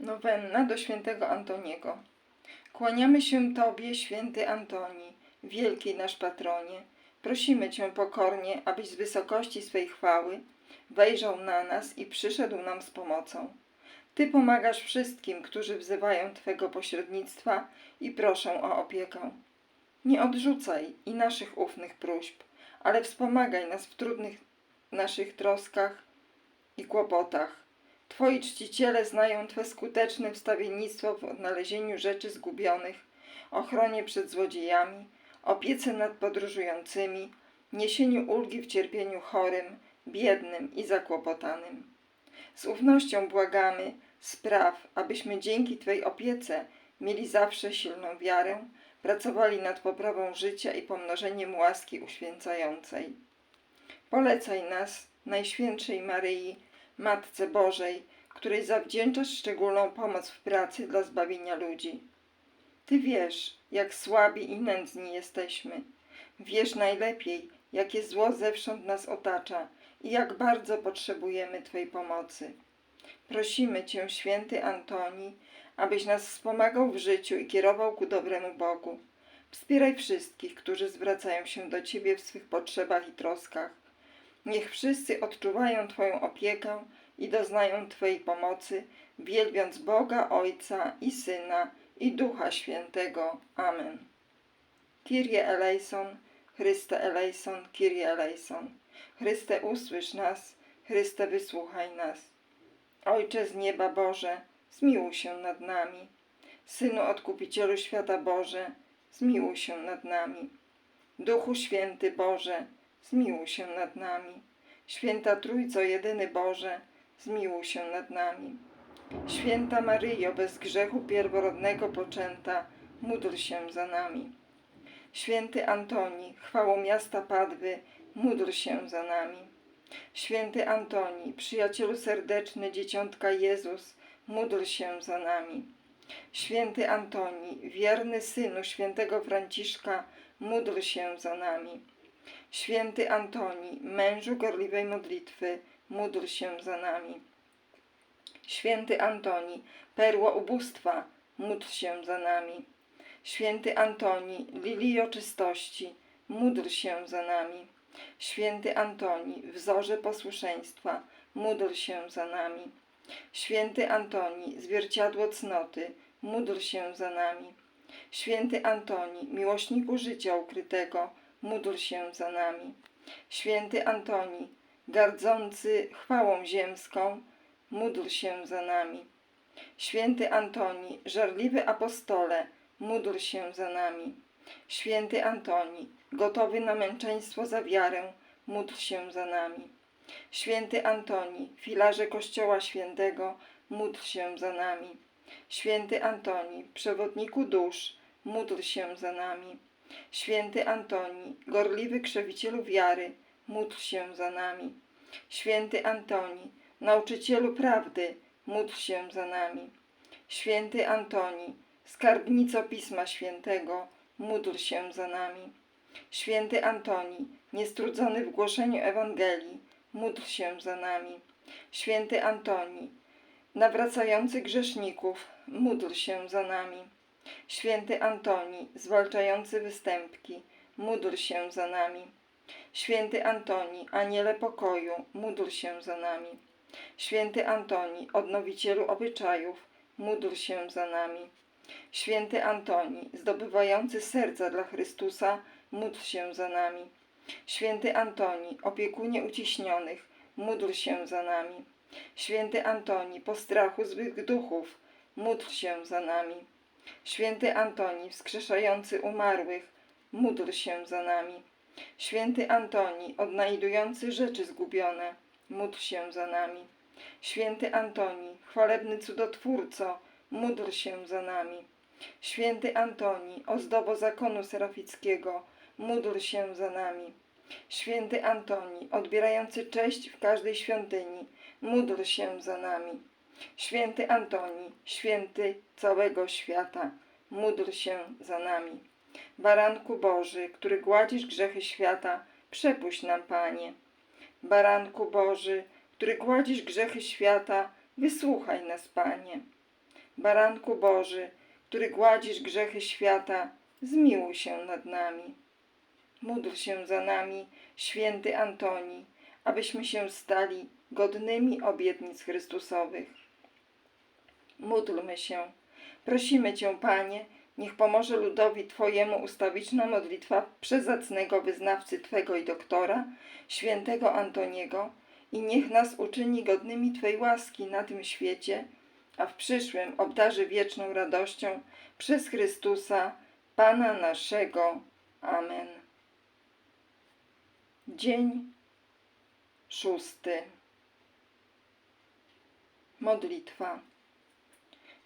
Nowenna do świętego Antoniego. Kłaniamy się Tobie, święty Antoni, wielki nasz patronie. Prosimy Cię pokornie, abyś z wysokości swej chwały wejrzał na nas i przyszedł nam z pomocą. Ty pomagasz wszystkim, którzy wzywają Twego pośrednictwa i proszą o opiekę. Nie odrzucaj i naszych ufnych próśb, ale wspomagaj nas w trudnych naszych troskach i kłopotach. Twoi czciciele znają Twe skuteczne wstawiennictwo w odnalezieniu rzeczy zgubionych, ochronie przed złodziejami, opiece nad podróżującymi, niesieniu ulgi w cierpieniu chorym, biednym i zakłopotanym. Z ufnością błagamy, spraw, abyśmy dzięki Twej opiece mieli zawsze silną wiarę, pracowali nad poprawą życia i pomnożeniem łaski uświęcającej. Polecaj nas, Najświętszej Maryi, Matce Bożej, której zawdzięczasz szczególną pomoc w pracy dla zbawienia ludzi. Ty wiesz, jak słabi i nędzni jesteśmy. Wiesz najlepiej, jakie zło zewsząd nas otacza i jak bardzo potrzebujemy Twej pomocy. Prosimy Cię, święty Antoni, abyś nas wspomagał w życiu i kierował ku dobremu Bogu. Wspieraj wszystkich, którzy zwracają się do Ciebie w swych potrzebach i troskach. Niech wszyscy odczuwają Twoją opiekę i doznają Twojej pomocy, wielbiąc Boga Ojca i Syna i Ducha Świętego. Amen. Kyrie eleison, Chryste eleison, Kyrie eleison. Chryste usłysz nas, Chryste wysłuchaj nas. Ojcze z nieba Boże, zmiłuj się nad nami. Synu Odkupicielu świata Boże, zmiłuj się nad nami. Duchu Święty Boże, zmiłuj się nad nami. Święta Trójco Jedyny Boże, zmiłuj się nad nami. Święta Maryjo, bez grzechu pierworodnego poczęta, módl się za nami. Święty Antoni, chwałą miasta Padwy, módl się za nami. Święty Antoni, przyjacielu serdeczny Dzieciątka Jezus, módl się za nami. Święty Antoni, wierny synu świętego Franciszka, módl się za nami. Święty Antoni, mężu gorliwej modlitwy, módl się za nami. Święty Antoni, perło ubóstwa, módl się za nami. Święty Antoni, lilio czystości, módl się za nami. Święty Antoni, wzorze posłuszeństwa, módl się za nami. Święty Antoni, zwierciadło cnoty, módl się za nami. Święty Antoni, miłośniku życia ukrytego, módl się za nami. Święty Antoni, gardzący chwałą ziemską, módl się za nami. Święty Antoni, żarliwy apostole, módl się za nami. Święty Antoni, gotowy na męczeństwo za wiarę, módl się za nami. Święty Antoni, filarze Kościoła Świętego, módl się za nami. Święty Antoni, przewodniku dusz, módl się za nami. Święty Antoni, gorliwy krzewicielu wiary, módl się za nami. Święty Antoni, nauczycielu prawdy, módl się za nami. Święty Antoni, skarbnico Pisma Świętego, módl się za nami. Święty Antoni, niestrudzony w głoszeniu Ewangelii, módl się za nami. Święty Antoni, nawracający grzeszników, módl się za nami. Święty Antoni, zwalczający występki, módl się za nami. Święty Antoni, aniele pokoju, módl się za nami. Święty Antoni, odnowicielu obyczajów, módl się za nami. Święty Antoni, zdobywający serca dla Chrystusa, módl się za nami. Święty Antoni, opiekunie uciśnionych, módl się za nami. Święty Antoni, postrachu złych duchów, módl się za nami. Święty Antoni, wskrzeszający umarłych, módl się za nami. Święty Antoni, odnajdujący rzeczy zgubione, módl się za nami. Święty Antoni, chwalebny cudotwórco, módl się za nami. Święty Antoni, ozdobo zakonu serafickiego, módl się za nami. Święty Antoni, odbierający cześć w każdej świątyni, módl się za nami. Święty Antoni, święty całego świata, módl się za nami. Baranku Boży, który gładzisz grzechy świata, przepuść nam, Panie. Baranku Boży, który gładzisz grzechy świata, wysłuchaj nas, Panie. Baranku Boży, który gładzisz grzechy świata, zmiłuj się nad nami. Módl się za nami, święty Antoni, abyśmy się stali godnymi obietnic Chrystusowych. Módlmy się. Prosimy Cię, Panie, niech pomoże ludowi Twojemu ustawiczna modlitwa przezacnego wyznawcy Twego i doktora, świętego Antoniego, i niech nas uczyni godnymi Twej łaski na tym świecie, a w przyszłym obdarzy wieczną radością przez Chrystusa, Pana naszego. Amen. Dzień szósty. Modlitwa.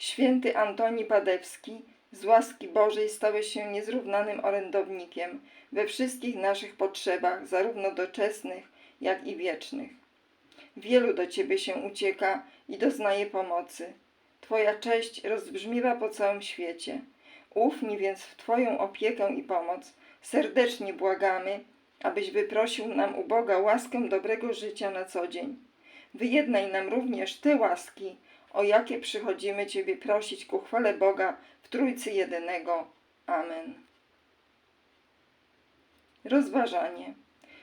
Święty Antoni Padewski z łaski Bożej stałeś się niezrównanym orędownikiem we wszystkich naszych potrzebach, zarówno doczesnych, jak i wiecznych. Wielu do Ciebie się ucieka i doznaje pomocy. Twoja cześć rozbrzmiewa po całym świecie. Ufni więc w Twoją opiekę i pomoc. Serdecznie błagamy, abyś wyprosił nam u Boga łaskę dobrego życia na co dzień. Wyjednaj nam również te łaski, o jakie przychodzimy Ciebie prosić ku chwale Boga w Trójcy Jedynego. Amen. Rozważanie.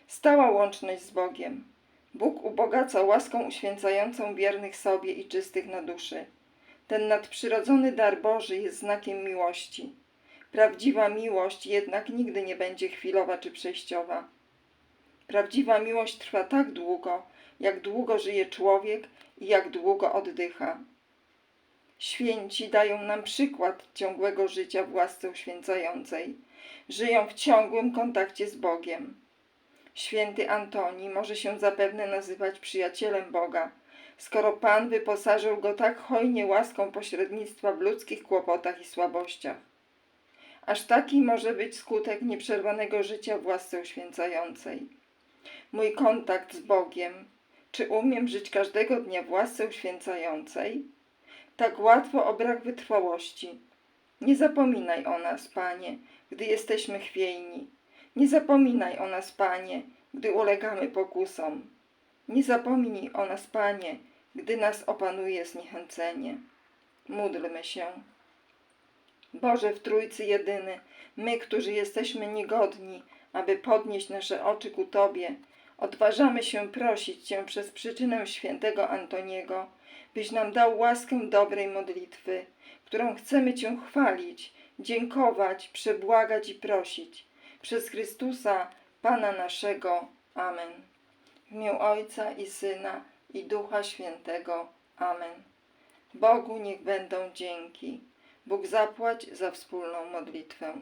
Stała łączność z Bogiem. Bóg ubogaca łaską uświęcającą wiernych sobie i czystych na duszy. Ten nadprzyrodzony dar Boży jest znakiem miłości. Prawdziwa miłość jednak nigdy nie będzie chwilowa czy przejściowa. Prawdziwa miłość trwa tak długo, jak długo żyje człowiek i jak długo oddycha. Święci dają nam przykład ciągłego życia w łasce uświęcającej. Żyją w ciągłym kontakcie z Bogiem. Święty Antoni może się zapewne nazywać przyjacielem Boga, skoro Pan wyposażył go tak hojnie łaską pośrednictwa w ludzkich kłopotach i słabościach. Aż taki może być skutek nieprzerwanego życia w łasce uświęcającej. Mój kontakt z Bogiem. Czy umiem żyć każdego dnia w łasce uświęcającej? Tak łatwo o brak wytrwałości. Nie zapominaj o nas, Panie, gdy jesteśmy chwiejni. Nie zapominaj o nas, Panie, gdy ulegamy pokusom. Nie zapomnij o nas, Panie, gdy nas opanuje zniechęcenie. Módlmy się. Boże w Trójcy jedyny, my, którzy jesteśmy niegodni, aby podnieść nasze oczy ku Tobie, odważamy się prosić Cię przez przyczynę świętego Antoniego, byś nam dał łaskę dobrej modlitwy, którą chcemy Cię chwalić, dziękować, przebłagać i prosić. Przez Chrystusa, Pana naszego. Amen. W imię Ojca i Syna i Ducha Świętego. Amen. Bogu niech będą dzięki. Bóg zapłać za wspólną modlitwę.